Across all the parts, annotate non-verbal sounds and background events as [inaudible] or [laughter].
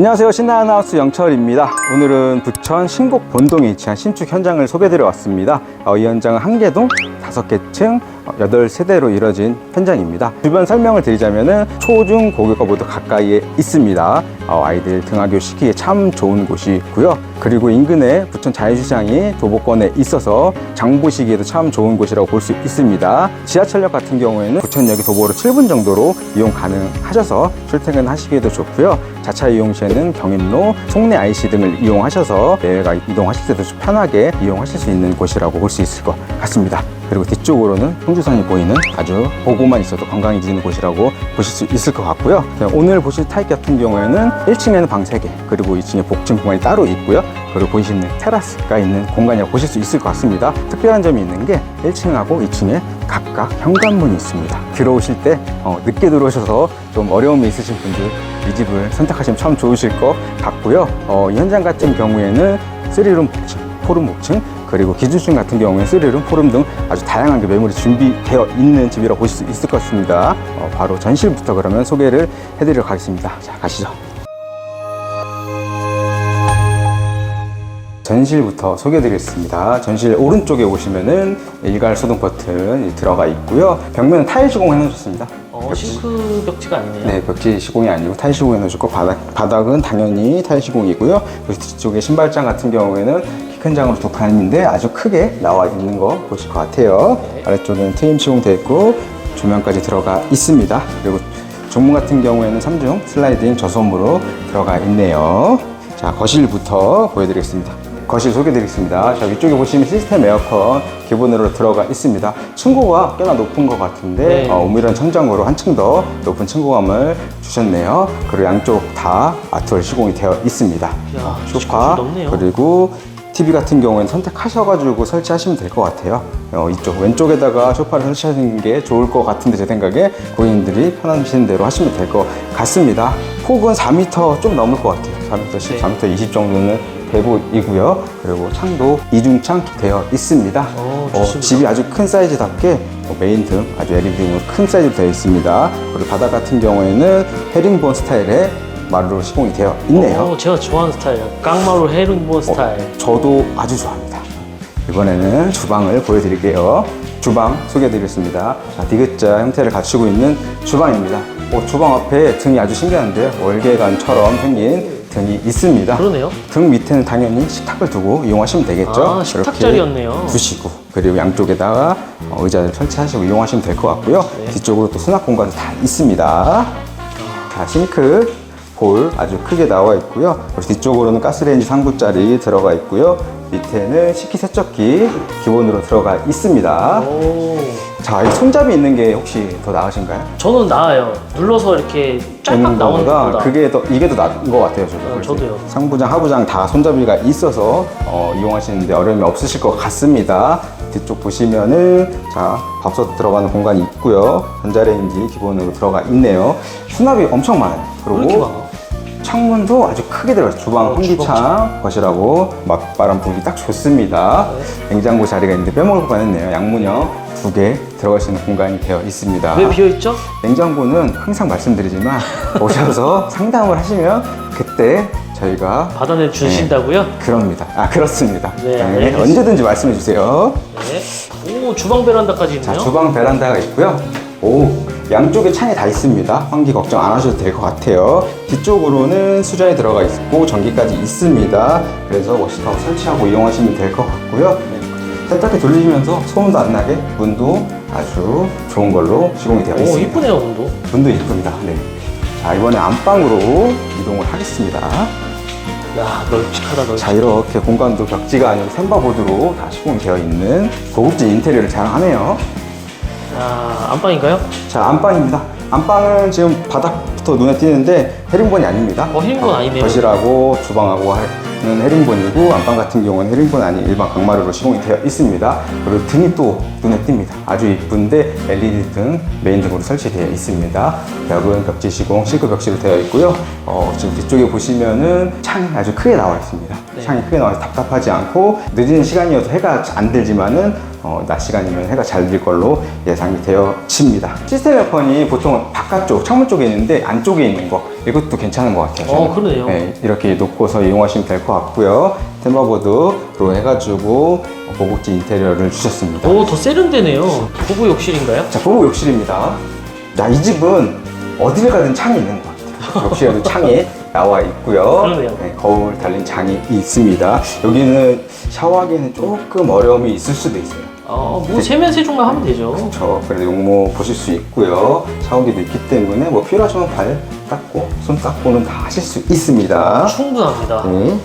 안녕하세요. 신나하우스 영철입니다. 오늘은 부천 신곡 본동에 위치한 신축 현장을 소개드려 왔습니다. 어, 이 현장은 한 개동 다섯 개층 어, 여덟 세대로 이뤄진 현장입니다. 주변 설명을 드리자면은 초중 고교가 모두 가까이에 있습니다. 어, 아이들 등하교 시기에 참 좋은 곳이고요. 그리고 인근에 부천 자유시장이 도보권에 있어서 장 보 시기에도 참 좋은 곳이라고 볼 수 있습니다. 지하철역 같은 경우에는 부천역이 도보로 7분 정도로 이용 가능하셔서 출퇴근하시기에도 좋고요. 자차 이용 시에는 경인로, 송내 IC 등을 이용하셔서 내외가 이동하실 때도 좀 편하게 이용하실 수 있는 곳이라고 볼 수 있을 것 같습니다. 그리고 뒤쪽으로는 풍주산이 보이는 아주 보고만 있어도 건강해지는 곳이라고 보실 수 있을 것 같고요. 오늘 보실 타입 같은 경우에는 1층에는 방 3개, 그리고 2층에 복층 공간이 따로 있고요. 그리고 보이시는 테라스가 있는 공간이라고 보실 수 있을 것 같습니다. 특별한 점이 있는 게 1층하고 2층에 각각 현관문이 있습니다. 들어오실 때 어, 늦게 들어오셔서 좀 어려움이 있으신 분들 이 집을 선택하시면 참 좋으실 것 같고요. 어, 이 현장 같은 경우에는 3룸 복층, 4룸 복층, 그리고 기준층 같은 경우에는 3룸, 4룸 등 아주 다양한 게 매물이 준비되어 있는 집이라고 보실 수 있을 것 같습니다. 어, 바로 전실부터 그러면 소개를 해드리도록 하겠습니다. 자, 가시죠. 전실부터 소개해드리겠습니다. 전실 오른쪽에 오시면은 일괄 소등 버튼 들어가 있고요. 벽면은 타일 시공 해놓으셨습니다. 어, 벽지. 싱크 벽지가 아니네요. 네, 벽지 시공이 아니고 타일 시공 해 놓으셨고 바닥, 바닥은 당연히 타일 시공이고요. 그리고 뒤쪽에 신발장 같은 경우에는 키 큰 장으로 두 칸인데 아주 크게 나와 있는 거 보실 것 같아요. 아래쪽에는 트임 시공되어 있고 조명까지 들어가 있습니다. 그리고 종문 같은 경우에는 3중 슬라이딩 저소음으로 들어가 있네요. 자, 거실부터 보여드리겠습니다. 거실 소개드리겠습니다. 자, 위쪽에 보시면 시스템 에어컨 기본으로 들어가 있습니다. 층고가 꽤나 높은 것 같은데 네. 어, 오밀한 천장으로 한층 더 높은 층고감을 주셨네요. 그리고 양쪽 다 아트월 시공이 되어 있습니다. 이야, 소파 좀 높네요. 그리고 TV 같은 경우에는 선택하셔가지고 설치하시면 될 것 같아요. 어, 이쪽 왼쪽에다가 소파를 설치하시는 게 좋을 것 같은데 제 생각에 고객님들이 편하신 대로 하시면 될 것 같습니다. 폭은 4m 좀 넘을 것 같아요. 4m 10, 네. 4m 20 정도는 대부이고요. 그리고 창도 이중창 되어 있습니다. 어, 어. 집이 아주 큰 사이즈답게 어, 메인 등 아주 LED 등으로 큰 사이즈로 되어 있습니다. 그리고 바닥 같은 경우에는 헤링본 스타일의 마루로 시공이 되어 있네요. 어, 제가 좋아하는 스타일이에요. 깡마루 스타일. 어, 저도 아주 좋아합니다. 이번에는 주방을 보여드릴게요. 주방 소개해드리겠습니다. 자, 디귿자 형태를 갖추고 있는 주방입니다. 어, 주방 앞에 등이 아주 신기한데요. 월계관처럼 생긴 등이 있습니다. 그러네요. 등 밑에는 당연히 식탁을 두고 이용하시면 되겠죠. 아, 식탁 이렇게 자리였네요. 두시고 그리고 양쪽에다가 어, 의자를 설치하시고 이용하시면 될 것 같고요. 네. 뒤쪽으로 또 수납 공간도 다 있습니다. 자, 싱크 볼 아주 크게 나와 있고요. 뒤쪽으로는 가스레인지 상부짜리 들어가 있고요. 밑에는 식기세척기 기본으로 들어가 있습니다. 오, 자, 이 손잡이 있는 게 혹시 더 나으신가요? 저는 나아요. 눌러서 이렇게 되는 나오는 거보다 것보다. 그게 더 이게 더 나은 것 같아요. 저도. 어, 그래서 저도요. 상부장, 하부장 다 손잡이가 있어서 어, 이용하시는데 어려움이 없으실 것 같습니다. 뒤쪽 보시면은 자 밥솥 들어가는 공간이 있고요. 전자레인지 기본으로 들어가 있네요. 수납이 엄청 많아요. 그리고? 창문도 아주 크게 들어가요. 주방 어, 환기창 거실하고 맞바람 불기 딱 좋습니다. 네. 냉장고 자리가 있는데 빼먹을 뻔했네요. 양문형 두 개 들어갈 수 있는 공간이 되어 있습니다. 왜 비어 있죠? 냉장고는 항상 말씀드리지만 [laughs] 오셔서 상담을 하시면 그때 저희가 받아내 주신다고요? 그럽니다. 아 그렇습니다. 네, 알겠습니다. 언제든지 말씀해 주세요. 네. 오, 주방 베란다까지 자 있네요. 주방 베란다가 있고요. 오 양쪽에 창이 다 있습니다. 환기 걱정 안 하셔도 될 것 같아요. 뒤쪽으로는 수전이 들어가 있고 전기까지 있습니다. 그래서 워시타워 설치하고 이용하시면 될 것 같고요. 세탁기 돌리시면서 소음도 안 나게 문도 아주 좋은 걸로 시공이 되어 오, 있습니다. 이쁘네요, 온도. 문도 이쁩니다. 네. 자, 이번에 안방으로 이동을 하겠습니다. 야, 널찍하다, 널찍. 자, 이렇게 공간도 벽지가 아니고 샘바보드로 다 시공이 되어 있는 고급진 인테리어를 자랑하네요. 야, 안방인가요? 자, 안방입니다. 안방은 지금 바닥부터 눈에 띄는데 헤링본이 아닙니다. 어, 헤링본 아니네요. 거실하고 주방하고 하는 헤링본이고 안방 같은 경우는 헤링본 아닌 일반 강마루로 시공이 되어 있습니다. 그리고 등이 또 눈에 띕니다. 아주 이쁜데 LED 등 메인 등으로 설치되어 있습니다. 벽은 벽지 시공, 싱크 벽지로 되어 있고요. 어, 지금 뒤쪽에 보시면은 창이 아주 크게 나와 있습니다. 네. 창이 크게 나와서 답답하지 않고 늦은 시간이어도 해가 안 들지만은 어, 낮 시간이면 해가 잘들 걸로 예상이 되어집니다. 시스템 에어컨이 보통 바깥쪽 창문 쪽에 있는데 안쪽에 있는 거 이것도 괜찮은 것 같아요. 어, 저는. 그러네요. 네, 이렇게 놓고서 이용하시면 될 것 같고요. 테마보드로 해가지고 고급진 인테리어를 주셨습니다. 오, 더 세련되네요. 부부 욕실인가요? 자, 부부 욕실입니다. 자, 이 집은 어딜 가든 창이 있는 것 같아요. 욕실에도 창이 나와 있고요. 그러네요. 네, 거울 달린 장이 있습니다. 여기는 샤워하기에는 조금 어려움이 있을 수도 있어요. 어, 뭐 세면 세종만 하면 되죠. 저 그래도 용모 보실 수 있고요. 샤워기도 있기 때문에 뭐 필요하시면 발 닦고 손 닦고는 다 하실 수 있습니다. 충분합니다. 네.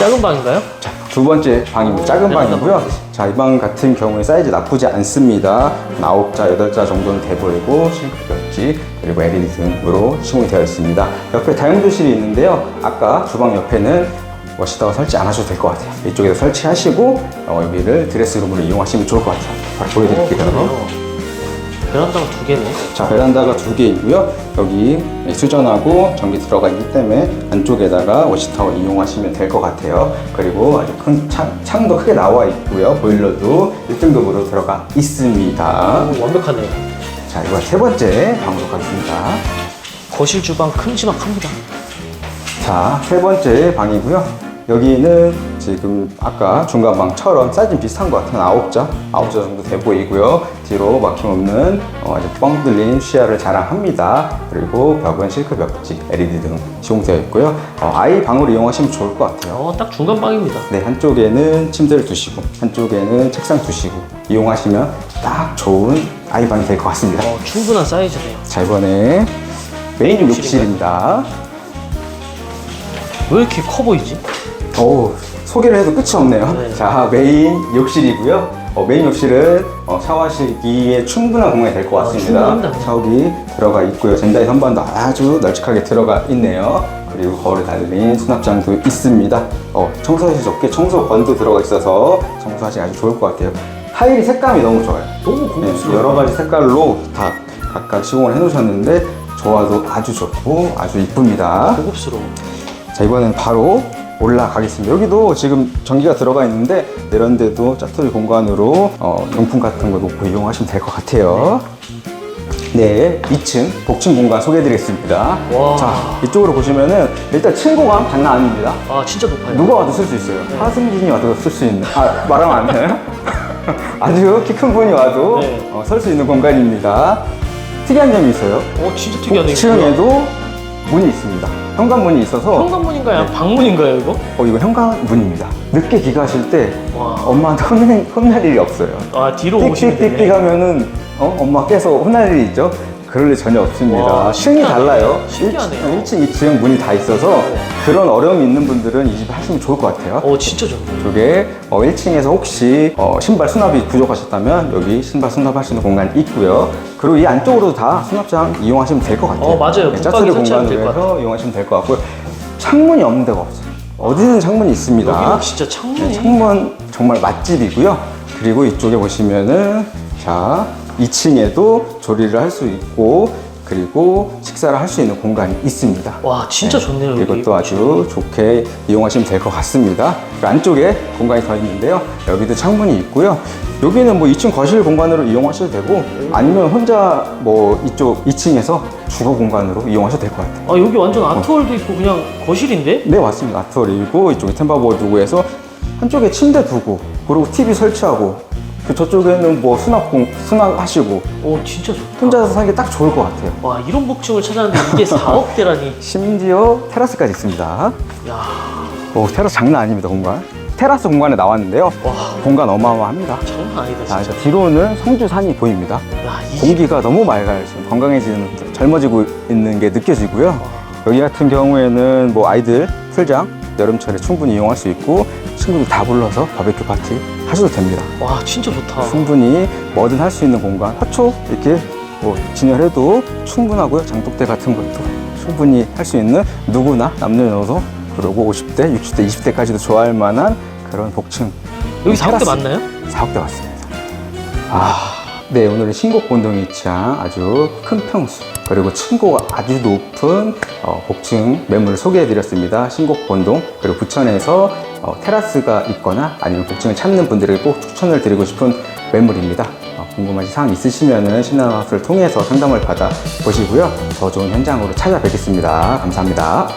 작은 방인가요? 자, 두 번째 방입니다. 작은 네, 방이고요. 자, 이 방 같은 경우에 사이즈 나쁘지 않습니다. 한 9자, 8자 정도는 돼 보이고, 싱크벽지, 그리고 LED 등으로 시공이 되어 있습니다. 옆에 다용도실이 있는데요. 아까 주방 옆에는 워시다워 설치 안 하셔도 될 것 같아요. 이쪽에서 설치하시고, 어, 여기를 드레스룸으로 이용하시면 좋을 것 같아요. 바로 어, 보여드릴게요. 그러네요. 베란다가 두 개네. 자, 베란다가 두개 있고요. 여기 수전하고 전기 들어가 있기 때문에 안쪽에다가 워시타워 이용하시면 될 것 같아요. 그리고 아주 큰 창, 창도 크게 나와 있고요. 보일러도 1등급으로 들어가 있습니다. 오, 완벽하네요. 자, 이번 세 번째 방으로 가겠습니다. 거실 주방 큼지막합니다. 자, 세 번째 방이고요. 여기는 지금 아까 중간방처럼 사이즈 비슷한 것 같은 아홉 자, 아홉 자 정도 돼 보이고요. 뒤로 막힘없는 어, 아주 뻥 뚫린 시야를 자랑합니다. 그리고 벽은 실크 벽지, LED 등 시공되어 있고요. 어, 아이 방으로 이용하시면 좋을 것 같아요. 어, 딱 중간 방입니다. 네, 한쪽에는 침대를 두시고, 한쪽에는 책상 두시고, 이용하시면 딱 좋은 아이 방이 될 것 같습니다. 어, 충분한 사이즈네요. 자, 이번에 메인 욕실입니다. 왜 이렇게 커 보이지? 어우, 소개를 해도 끝이 없네요. 네. 자, 메인 욕실이고요. 어, 메인 욕실은 어, 샤워하시기에 충분한 공간이 될 것 아, 같습니다. 충분합니다. 샤워기 들어가 있고요. 젠다이 선반도 아주 널찍하게 들어가 있네요. 그리고 거울에 달린 수납장도 있습니다. 어, 청소하기 좋게 청소건도 들어가 있어서 청소하기 아주 좋을 것 같아요. 타일이 색감이 너무 좋아요. 너무 네, 고급스러워. 여러 가지 색깔로 다 각각 시공을 해놓으셨는데 조화도 아주 좋고 아주 이쁩니다. 고급스러워. 자 이번엔 바로 올라가겠습니다. 여기도 지금 전기가 들어가 있는데 이런 데도 짜투리 공간으로 어, 용품 같은 거 놓고 이용하시면 될 것 같아요. 네, 2층 복층 공간 소개해드리겠습니다. 와. 자, 이쪽으로 보시면은 일단 층고감 장난 아닙니다. 아, 진짜 높아요. 누가 와도 쓸 수 있어요. 하승진이 와도 쓸 수 있는. 아, 말하면 안 되나요? [laughs] 아주 키 큰 분이 와도 어, 네. 설 수 있는 공간입니다. 특이한 점이 있어요. 어, 진짜 특이하네요. 복층에도 문이 있습니다. 현관문이 있어서 현관문인가요? 방문인가요, 이거? 어, 이거 현관문입니다. 늦게 귀가하실 때 와. 엄마한테 혼낼, 혼날 일이 없어요. 아, 뒤로 오시면 되네. 하면은 어? 엄마 깨서 혼날 일이 있죠? 그럴 일 전혀 없습니다. 와, 층이 신기하네. 달라요. 신기하네요. 1 층, 2층 문이 다 있어서 그런 어려움이 있는 분들은 이 집 하시면 좋을 것 같아요. 어, 진짜 좋네. 이쪽에 어, 1층에서 혹시 어, 신발 수납이 부족하셨다면 여기 신발 수납할 수 있는 공간이 있고요. 그리고 이 안쪽으로도 다 수납장 이용하시면 될 것 같아요. 어, 맞아요. 네, 짜투리 설치하면 될것 공간으로 해서 이용하시면 될 것 같고요. 창문이 없는 데가 없어요. 어디든 창문이 있습니다. 여기는 진짜 네, 창문이. 창문 정말 맛집이고요. 그리고 이쪽에 보시면은 자 2층에도 조리를 할 수 있고 그리고 식사를 할 수 있는 공간이 있습니다. 와, 진짜 좋네요, 여기. 이것도 아주 좋게 이용하시면 될 것 같습니다. 그 안쪽에 공간이 더 있는데요. 여기도 창문이 있고요. 여기는 뭐 2층 거실 공간으로 이용하셔도 되고 아니면 혼자 뭐 이쪽 2층에서 주거 공간으로 이용하셔도 될 것 같아요. 아, 여기 완전 아트월도 있고 그냥 거실인데? 네 맞습니다. 아트월이고 이쪽에 템바보드 두고 해서 한쪽에 침대 두고 그리고 TV 설치하고 그 저쪽에는 뭐 수납 공 수납하시고 오, 진짜 좋다. 혼자서 살기 딱 좋을 것 같아요. 와, 이런 복층을 찾았는데 이게 [laughs] 4억대라니. 심지어 테라스까지 있습니다. 야, 오 테라스 장난 아닙니다 공간. 테라스 공간에 나왔는데요. 와, 공간 어마어마합니다. 장난 아니다, 자, 진짜. 뒤로는 성주산이 보입니다. 야, 이 집. 공기가 너무 맑아요. 지금 건강해지는, 젊어지고 있는 게 느껴지고요. 여기 같은 경우에는 뭐 아이들 풀장 여름철에 충분히 이용할 수 있고 친구들 다 불러서 바베큐 파티 하셔도 됩니다. 와, 진짜 좋다. 충분히 뭐든 할 수 있는 공간. 화초 이렇게 뭐 진열해도 충분하고요. 장독대 같은 것도 충분히 할 수 있는 누구나 남녀노소 그리고 50대, 60대, 20대까지도 좋아할 만한 그런 복층. 여기 4억대 테라스. 맞나요? 4억대 맞습니다. 아, 네, 오늘은 신곡 본동이 취한 아주 큰 평수, 그리고 층고가 아주 높은 어, 복층 매물을 소개해 드렸습니다. 신곡 본동, 그리고 부천에서 어, 테라스가 있거나 아니면 복층을 찾는 분들에게 꼭 추천을 드리고 싶은 매물입니다. 어, 궁금하신 사항 있으시면 신한하우스를 통해서 상담을 받아 보시고요. 더 좋은 현장으로 찾아뵙겠습니다. 감사합니다.